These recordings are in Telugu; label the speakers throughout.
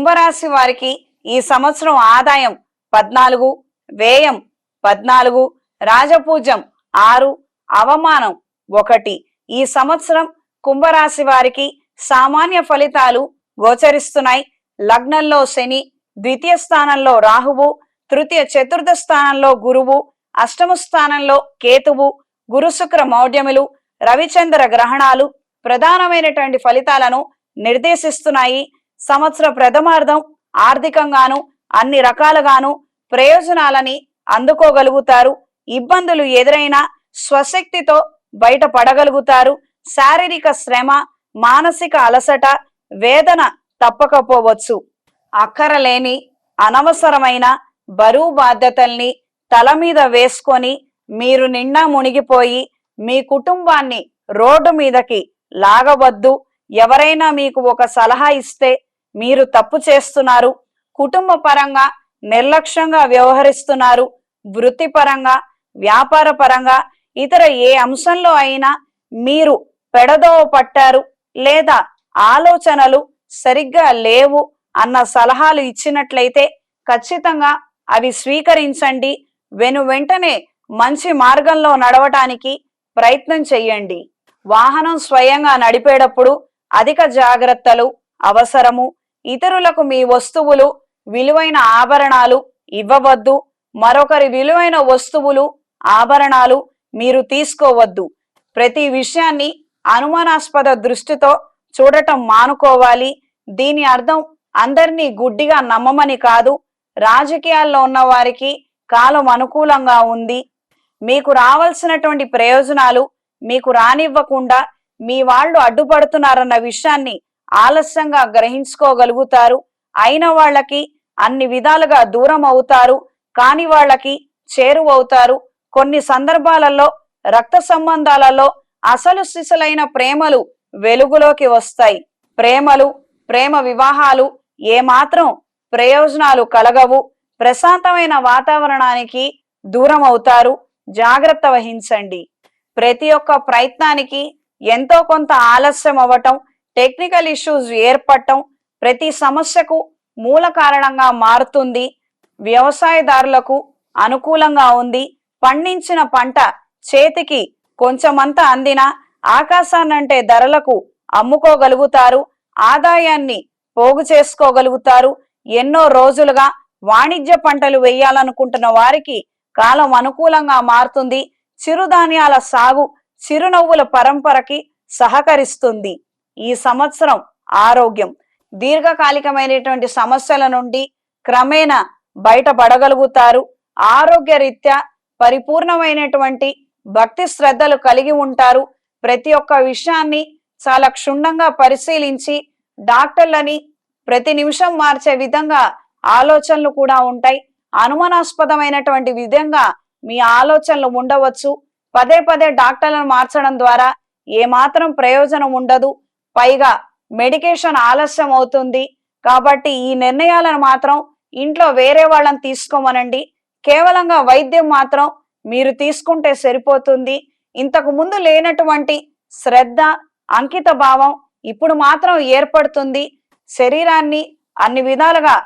Speaker 1: కుంభరాశి వారికి ఈ సంవత్సరం ఆదాయం పద్నాలుగు వ్యయం పద్నాలుగు రాజపూజ్యం ఆరు అవమానం ఒకటి. ఈ సంవత్సరం కుంభరాశి వారికి సామాన్య ఫలితాలు గోచరిస్తున్నాయి. లగ్నంలో శని ద్వితీయ స్థానంలో రాహువు తృతీయ చతుర్థ స్థానంలో గురువు అష్టమ స్థానంలో కేతువు గురుశుక్ర మౌఢ్యములు రవిచంద్ర గ్రహణాలు ప్రధానమైనటువంటి ఫలితాలను నిర్దేశిస్తున్నాయి. సంవత్సర ప్రథమార్థం ఆర్థికంగాను అన్ని రకాలుగాను ప్రయోజనాలని అందుకోగలుగుతారు. ఇబ్బందులు ఎదురైనా స్వశక్తితో బయటపడగలుగుతారు. శారీరక శ్రమ మానసిక అలసట వేదన తప్పకపోవచ్చు. అక్కరలేని అనవసరమైన బరువు బాధ్యతల్ని తల మీద వేసుకొని మీరు నిండా మునిగిపోయి మీ కుటుంబాన్ని రోడ్డు మీదకి లాగవద్దు. ఎవరైనా మీకు ఒక సలహా ఇస్తే మీరు తప్పు చేస్తున్నారు. కుటుంబ పరంగా నిర్లక్ష్యంగా వ్యవహరిస్తున్నారు. వృత్తిపరంగా వ్యాపార పరంగా ఇతర ఏ అంశంలో అయినా మీరు పెడదోవ పట్టారు లేదా ఆలోచనలు సరిగ్గా లేవు అన్న సలహాలు ఇచ్చినట్లయితే ఖచ్చితంగా అవి స్వీకరించండి. వెను వెంటనే మంచి మార్గంలో నడవటానికి ప్రయత్నం చేయండి. వాహనం స్వయంగా నడిపేటప్పుడు అధిక జాగ్రత్తలు అవసరము. ఇతరులకు మీ వస్తువులు విలువైన ఆభరణాలు ఇవ్వవద్దు. మరొకరి విలువైన వస్తువులు ఆభరణాలు మీరు తీసుకోవద్దు. ప్రతి విషయాన్ని అనుమానాస్పద దృష్టితో చూడటం మానుకోవాలి. దీని అర్థం అందరినీ గుడ్డిగా నమ్మమని కాదు. రాజకీయాల్లో ఉన్న వారికి కాలం అనుకూలంగా ఉంది. మీకు రావాల్సినటువంటి ప్రయోజనాలు మీకు రానివ్వకుండా మీ వాళ్ళు అడ్డుపడుతున్నారన్న విషయాన్ని ఆలస్యంగా గ్రహించుకోగలుగుతారు. అయిన వాళ్ళకి అన్ని విధాలుగా దూరం అవుతారు. కాని వాళ్ళకి చేరువవుతారు కొన్ని సందర్భాలలో రక్త సంబంధాలలో అసలు సిసలైన ప్రేమలు వెలుగులోకి వస్తాయి. ప్రేమలు ప్రేమ వివాహాలు ఏమాత్రం ప్రయోజనాలు కలగవు. ప్రశాంతమైన వాతావరణానికి దూరం అవుతారు. జాగ్రత్త వహించండి. ప్రతి ఒక్క ప్రయత్నానికి ఎంతో కొంత ఆలస్యం అవ్వటం టెక్నికల్ ఇష్యూస్ ఏర్పడటం ప్రతి సమస్యకు మూల కారణంగా మారుతుంది. వ్యవసాయదారులకు అనుకూలంగా ఉంది. పండించిన పంట చేతికి కొంచెమంత అందినా ఆకాశాన్నంటే ధరలకు అమ్ముకోగలుగుతారు. ఆదాయాన్ని పోగు చేసుకోగలుగుతారు. ఎన్నో రోజులుగా వాణిజ్య పంటలు వేయాలనుకుంటున్న వారికి కాలం అనుకూలంగా మారుతుంది. చిరుధాన్యాల సాగు చిరునవ్వుల పరంపరకి సహకరిస్తుంది. ఈ సంవత్సరం ఆరోగ్యం దీర్ఘకాలికమైనటువంటి సమస్యల నుండి క్రమేణా బయటపడగలుగుతారు. ఆరోగ్య రీత్యా పరిపూర్ణమైనటువంటి భక్తి శ్రద్ధలు కలిగి ఉంటారు. ప్రతి ఒక్క విషయాన్ని చాలా క్షుణ్ణంగా పరిశీలించి డాక్టర్లని ప్రతి నిమిషం మార్చే విధంగా ఆలోచనలు కూడా ఉంటాయి. అనుమానాస్పదమైనటువంటి విధంగా మీ ఆలోచనలు ఉండవచ్చు. పదే పదే డాక్టర్లను మార్చడం ద్వారా ఏమాత్రం ప్రయోజనం ఉండదు. పైగా మెడికేషన్ ఆలస్యం అవుతుంది. కాబట్టి ఈ నిర్ణయాలను మాత్రం ఇంట్లో వేరే వాళ్ళని తీసుకోమనండి. కేవలంగా వైద్యం మాత్రం మీరు తీసుకుంటే సరిపోతుంది. ఇంతకు ముందు లేనటువంటి శ్రద్ధ అంకిత భావం ఇప్పుడు మాత్రం ఏర్పడుతుంది. శరీరాన్ని అన్ని విధాలుగా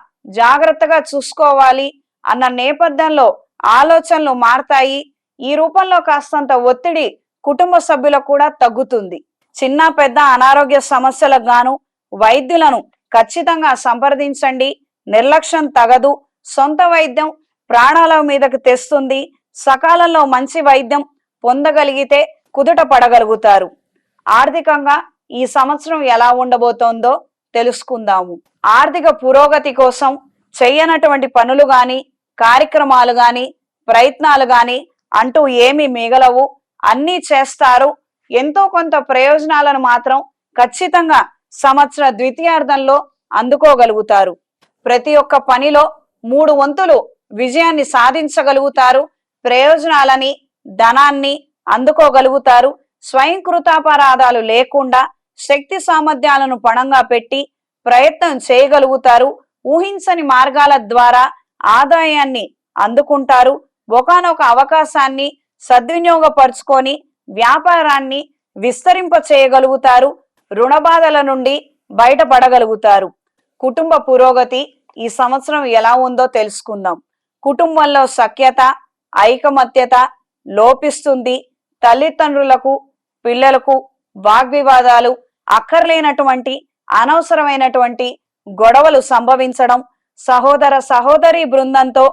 Speaker 1: జాగ్రత్తగా చూసుకోవాలి అన్న నేపథ్యంలో ఆలోచనలు మారతాయి. ఈ రూపంలో కాస్తంత ఒత్తిడి కుటుంబ సభ్యులకు కూడా తగ్గుతుంది. చిన్న పెద్ద అనారోగ్య సమస్యలకు గాను వైద్యులను ఖచ్చితంగా సంప్రదించండి. నిర్లక్ష్యం తగదు. సొంత వైద్యం ప్రాణాల మీదకు తెస్తుంది. సకాలంలో మంచి వైద్యం పొందగలిగితే కుదుట పడగలుగుతారు. ఆర్థికంగా ఈ సంవత్సరం ఎలా ఉండబోతోందో తెలుసుకుందాము. ఆర్థిక పురోగతి కోసం చేయనటువంటి పనులు గాని కార్యక్రమాలు గాని ప్రయత్నాలు గాని అంటూ ఏమి మిగలవు. అన్నీ చేస్తారు. ఎంతో కొంత ప్రయోజనాలను మాత్రం ఖచ్చితంగా సంవత్సర ద్వితీయార్థంలో అందుకోగలుగుతారు. ప్రతి ఒక్క పనిలో మూడు వంతులు విజయాన్ని సాధించగలుగుతారు. ప్రయోజనాలని ధనాన్ని అందుకోగలుగుతారు. స్వయంకృతాపరాధాలు లేకుండా శక్తి సామర్థ్యాలను పణంగా పెట్టి ప్రయత్నం చేయగలుగుతారు. ఊహించని మార్గాల ద్వారా ఆదాయాన్ని అందుకుంటారు. ఒకనొక అవకాశాన్ని సద్వినియోగపరుచుకొని వ్యాపారాన్ని విస్తరింప చేయగలుగుతారు రుణబాధల నుండి బయటపడగలుగుతారు. కుటుంబ పురోగతి ఈ సంవత్సరం ఎలా ఉందో తెలుసుకుందాం. కుటుంబంలో సఖ్యత ఐకమత్యత లోపిస్తుంది. తల్లిదండ్రులకు పిల్లలకు వాగ్వివాదాలు అక్కర్లేనటువంటి అనవసరమైనటువంటి గొడవలు సంభవించడం సహోదర సహోదరి బృందంతో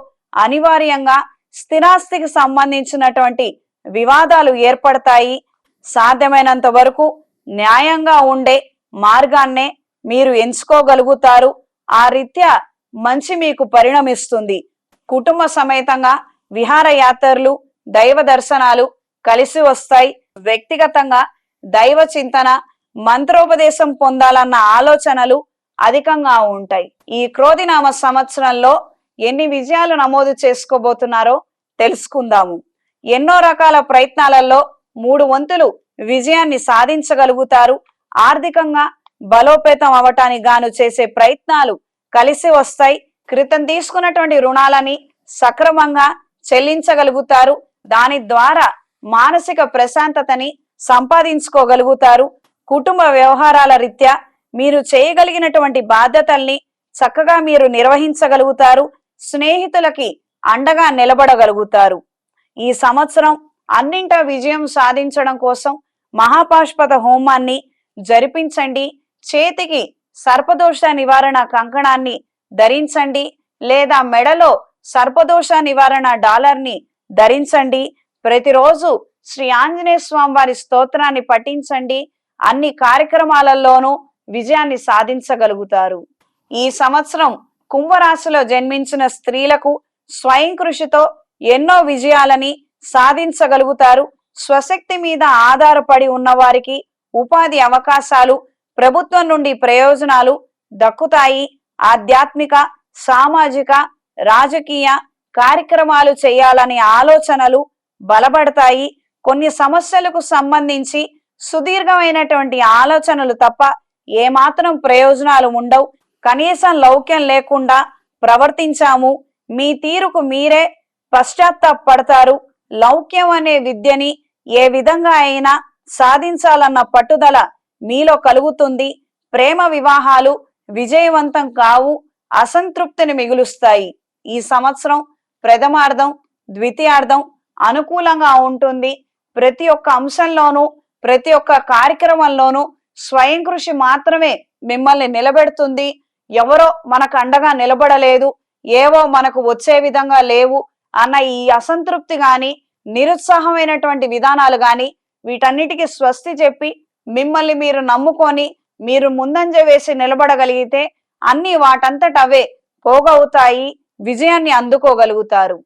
Speaker 1: అనివార్యంగా స్థిరాస్తికి సంబంధించినటువంటి వివాదాలు ఏర్పడతాయి. సాధ్యమైనంత వరకు న్యాయంగా ఉండే మార్గాన్నే మీరు ఎంచుకోగలుగుతారు. ఆ రీత్యా మంచి మీకు పరిణమిస్తుంది. కుటుంబ సమేతంగా విహారయాత్రలు దైవ దర్శనాలు కలిసి వస్తాయి. వ్యక్తిగతంగా దైవ చింతన మంత్రోపదేశం పొందాలన్న ఆలోచనలు అధికంగా ఉంటాయి. ఈ క్రోధినామ సంవత్సరంలో ఎన్ని విజయాలు నమోదు చేసుకోబోతున్నారో తెలుసుకుందాము. ఎన్నో రకాల ప్రయత్నాలలో మూడు వంతులు విజయాన్ని సాధించగలుగుతారు. ఆర్థికంగా బలోపేతం అవటానికి గాను చేసే ప్రయత్నాలు కలిసి వస్తాయి. క్రితం తీసుకున్నటువంటి రుణాలని సక్రమంగా చెల్లించగలుగుతారు. దాని ద్వారా మానసిక ప్రశాంతతని సంపాదించుకోగలుగుతారు. కుటుంబ వ్యవహారాల రీత్యా మీరు చేయగలిగినటువంటి బాధ్యతల్ని చక్కగా మీరు నిర్వహించగలుగుతారు. స్నేహితులకి అండగా నిలబడగలుగుతారు. ఈ సంవత్సరం అన్నింటా విజయం సాధించడం కోసం మహాపాష్పద హోమాన్ని జరిపించండి. చేతికి సర్పదోష నివారణ కంకణాన్ని ధరించండి లేదా మెడలో సర్పదోష నివారణ డాలర్ని ధరించండి. ప్రతిరోజు శ్రీ ఆంజనేయ స్వామి వారి స్తోత్రాన్ని పఠించండి. అన్ని కార్యక్రమాలలోనూ విజయాన్ని సాధించగలుగుతారు. ఈ సంవత్సరం కుంభరాశిలో జన్మించిన స్త్రీలకు స్వయం కృషితో ఎన్నో విజయాలని సాధించగలుగుతారు. స్వశక్తి మీద ఆధారపడి ఉన్నవారికి ఉపాధి అవకాశాలు ప్రభుత్వం నుండి ప్రయోజనాలు దక్కుతాయి. ఆధ్యాత్మిక సామాజిక రాజకీయ కార్యక్రమాలు చేయాలనే ఆలోచనలు బలపడతాయి. కొన్ని సమస్యలకు సంబంధించి సుదీర్ఘమైనటువంటి ఆలోచనలు తప్ప ఏమాత్రం ప్రయోజనాలు ఉండవు. కనీసం లౌక్యం లేకుండా ప్రవర్తించాము. మీ తీరుకు మీరే పశ్చాత్తాపడతారు లౌక్యం అనే విద్యని ఏ విధంగా అయినా సాధించాలన్న పట్టుదల మీలో కలుగుతుంది. ప్రేమ వివాహాలు విజయవంతం కావు అసంతృప్తిని మిగులుస్తాయి. ఈ సంవత్సరం ప్రథమార్థం ద్వితీయార్థం అనుకూలంగా ఉంటుంది. ప్రతి ఒక్క అంశంలోనూ ప్రతి ఒక్క కార్యక్రమంలోనూ స్వయం కృషి మాత్రమే మిమ్మల్ని నిలబెడుతుంది. ఎవరో మనకు అండగా నిలబడలేదు ఏవో మనకు వచ్చే విధంగా లేవు అన్న ఈ అసంతృప్తి గాని నిరుత్సాహమైనటువంటి విధానాలు గాని వీటన్నిటికీ స్వస్తి చెప్పి మిమ్మల్ని మీరు నమ్ముకొని మీరు ముందంజ వేసి నిలబడగలిగితే అన్ని వాటంతట అవే పోగవుతాయి విజయాన్ని అందుకోగలుగుతారు.